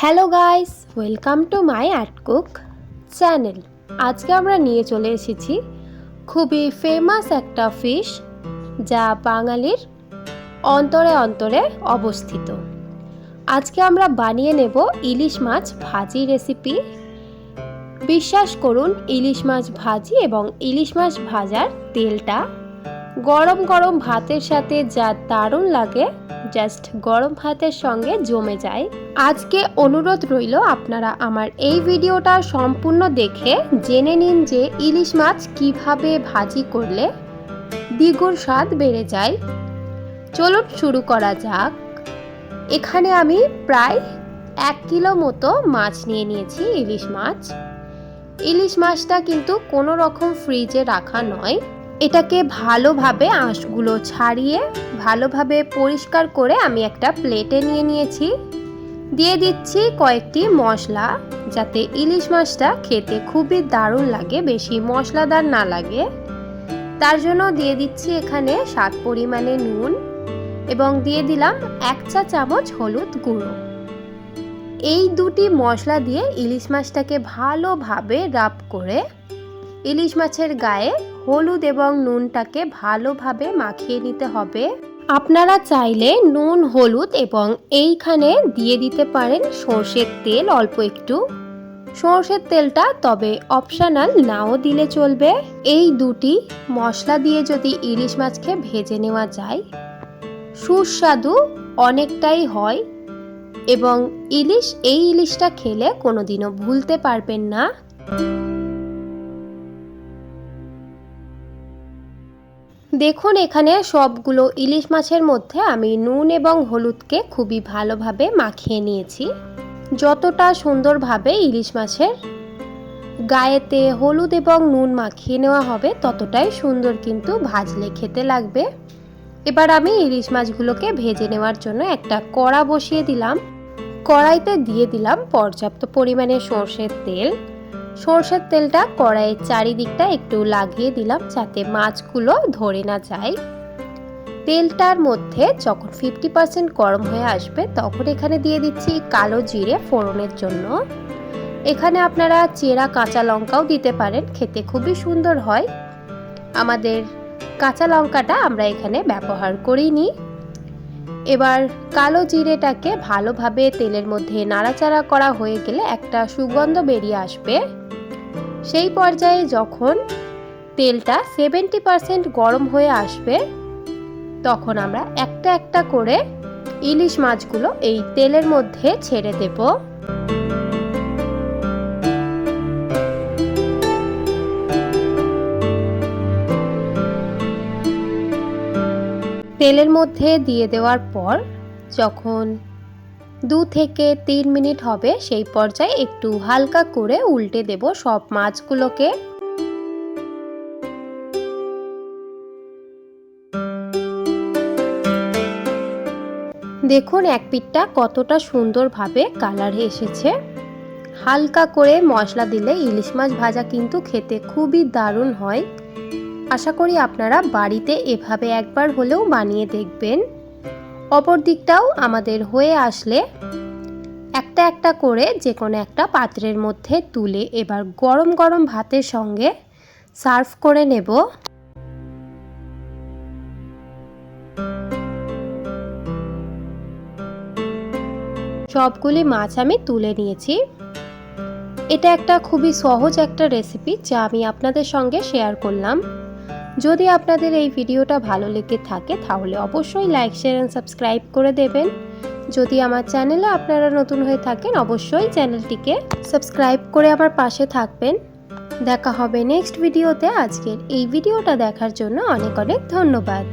Hello guys, welcome to my art cook channel. আজকে আমরা নিয়ে চলে এসেছি খুবই ফেমাস একটা ফিশ যা বাঙালির অন্তরে অন্তরে অবস্থিত। আজকে আমরা বানিয়ে নেব ইলিশ মাছ ভাজি রেসিপি বিশ্বাস করুন, ইলিশ মাছ ভাজি এবং ইলিশ মাছ ভাজার তেলটা গরম গরম ভাতের সাথে যা দারুণ লাগে জাস্ট গরম ভাতের সঙ্গে জমে যায়। আজকে অনুরোধ রইল আপনারা আমার এই ভিডিওটা সম্পূর্ণ দেখে জেনে নিন যে ইলিশ মাছ কীভাবে ভাজি করলে দ্বিগুণ স্বাদ বেড়ে যায়। চলুন শুরু করা যাক। এখানে আমি প্রায় এক কিলো মতো মাছ নিয়ে নিয়েছি ইলিশ মাছ। ইলিশ মাছটা কিন্তু কোনো রকম ফ্রিজে রাখা নয়। এটাকে ভালোভাবে আঁশগুলো ছাড়িয়ে ভালোভাবে পরিষ্কার করে আমি একটা প্লেটে নিয়ে নিয়েছি। দিয়ে দিচ্ছি কয়েকটি মশলা যাতে ইলিশ মাছটা খেতে খুবই দারুণ লাগে, বেশি মশলাদার না লাগে। তার জন্য দিয়ে দিচ্ছি এখানে স্বাদ পরিমাণে নুন এবং দিয়ে দিলাম এক চা চামচ হলুদ গুঁড়ো। এই দুটি মশলা দিয়ে ইলিশ মাছটাকে ভালোভাবে রাব করে ইলিশ মাছের গায়ে হলুদ এবং নুনটাকে ভালোভাবে মাখিয়ে নিতে হবে। আপনারা চাইলে নুন, হলুদ এবং এইখানে দিয়ে দিতে পারেন সর্ষের তেল অল্প একটু। সর্ষের তেলটা তবে অপশানাল নাও দিলে চলবে। এই দুটি মশলা দিয়ে যদি ইলিশ মাছকে ভেজে নেওয়া যায়, সুস্বাদু অনেকটাই হয় এবং ইলিশ, এই ইলিশটা খেলে কোনোদিনও ভুলতে পারবেন না। দেখুন, এখানে সবগুলো ইলিশ মাছের মধ্যে আমি নুন এবং হলুদকে খুবই ভালোভাবে মাখিয়ে নিয়েছি। যতটা সুন্দরভাবে ইলিশ মাছের গায়েতে হলুদ এবং নুন মাখিয়ে নেওয়া হবে, ততটাই সুন্দর কিন্তু ভাজলে খেতে লাগবে। এবার আমি ইলিশ মাছগুলোকে ভেজে নেওয়ার জন্য একটা কড়া বসিয়ে দিলাম। কড়াইতে দিয়ে দিলাম পর্যাপ্ত পরিমাণে সর্ষের তেল। সর্ষের তেলটা কড়াইয়ের চারিদিকটা একটু লাগিয়ে দিলাম যাতে মাছগুলো ধরে না যায়। তেলটার মধ্যে যখন ফিফটি পার্সেন্ট গরম হয়ে আসবে তখন এখানে দিয়ে দিচ্ছি কালো জিরে ফোড়নের জন্য। এখানে আপনারা চেরা কাঁচা লঙ্কাও দিতে পারেন, খেতে খুবই সুন্দর হয়। আমাদের কাঁচা লঙ্কাটা আমরা এখানে ব্যবহার করিনি। এবার কালো জিরেটাকে ভালোভাবে তেলের মধ্যে নাড়াচাড়া করা হয়ে গেলে একটা সুগন্ধ বেরিয়ে আসবে। সেই পর্যায়ে যখন তেলটা সেভেন্টি পারসেন্ট গরম হয়ে আসবে, তখন আমরা একটা একটা করে ইলিশ মাছগুলো এই তেলের মধ্যে ছেড়ে দেব। তেলের মধ্যে দিয়ে দেওয়ার পর যখন দু থেকে তিন মিনিট হবে সেই পর্যায়ে একটু হালকা করে উল্টে দেব সব মাছগুলোকে। দেখুন এক পিঠটা কতটা সুন্দরভাবে কালার এসেছে। হালকা করে মশলা দিলে ইলিশ মাছ ভাজা কিন্তু খেতে খুবই দারুণ হয়। আশা করি আপনারা বাড়িতে এভাবে একবার হলেও বানিয়ে দেখবেন। অপর দিকটাও আমাদের হয়ে আসলে একটা একটা করে যে কোনো একটা পাত্রের মধ্যে তুলে এবার গরম গরম ভাতের সঙ্গে সার্ভ করে নেব। সবগুলি মাছ আমি তুলে নিয়েছি। এটা একটা খুবই সহজ একটা রেসিপি যা আমি আপনাদের সঙ্গে শেয়ার করলাম। যদি আপনাদের এই ভিডিওটা ভালো লেগে থাকে, তাহলে অবশ্যই লাইক, শেয়ার অ্যান্ড সাবস্ক্রাইব করে দেবেন। যদি আমার চ্যানেলে আপনারা নতুন হয়ে থাকেন, অবশ্যই চ্যানেলটিকে সাবস্ক্রাইব করে আবার পাশে থাকবেন। দেখা হবে নেক্সট ভিডিওতে আজকের এই ভিডিওটা দেখার জন্য অনেক অনেক ধন্যবাদ।